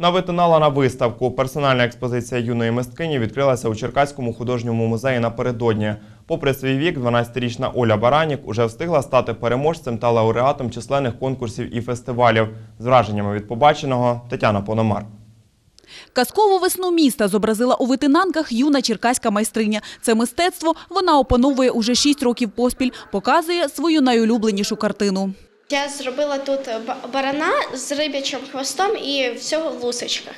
Навитинала на виставку. Персональна експозиція юної мисткині відкрилася у Черкаському художньому музеї напередодні. Попри свій вік, 12-річна Оля Баранік уже встигла стати переможцем та лауреатом численних конкурсів і фестивалів. З враженнями від побаченого Тетяна Пономар. Казкову весну міста зобразила у витинанках юна черкаська майстриня. Це мистецтво вона опановує уже 6 років поспіль, показує свою найулюбленішу картину. Я зробила тут барана з рибячим хвостом і всього в лусочках.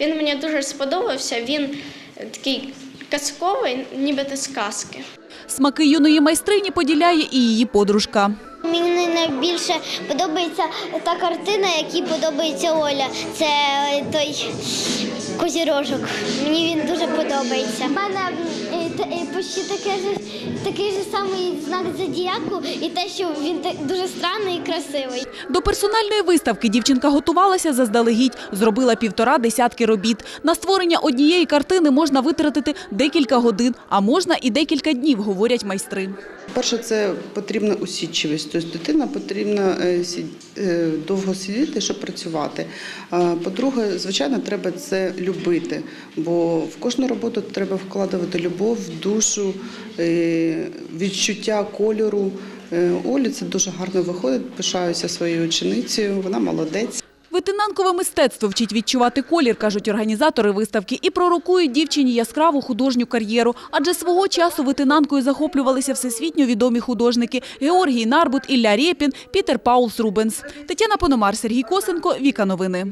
Він мені дуже сподобався. Він такий казковий, ніби з казки. Смаки юної майстрині поділяє і її подружка. Мені найбільше подобається та картина, якій подобається Оля. Це той козірожок. Мені він дуже подобається. У мене е, е, почти таке ж, такий же самий знак зодіаку і те, що він дуже странний і красивий. До персональної виставки дівчинка готувалася заздалегідь, зробила півтора десятки робіт. На створення однієї картини можна витратити декілька годин, а можна і декілька днів, говорять майстри. Перше, це потрібна усідчивість. Тобто дитина потрібно е, е, довго сидіти, щоб працювати. По-друге, звичайно, треба це любити, бо в кожну роботу треба вкладати любов, душу, е, відчуття кольору. Е, Олі це дуже гарно виходить. Пишаюся своєю ученицею, вона молодець. Витинанкове мистецтво вчить відчувати колір, кажуть організатори виставки, і пророкують дівчині яскраву художню кар'єру. Адже свого часу витинанкою захоплювалися всесвітньо відомі художники Георгій Нарбут, Ілля Рєпін, Пітер Паулс Рубенс. Тетяна Пономар, Сергій Косенко, Віка Новини.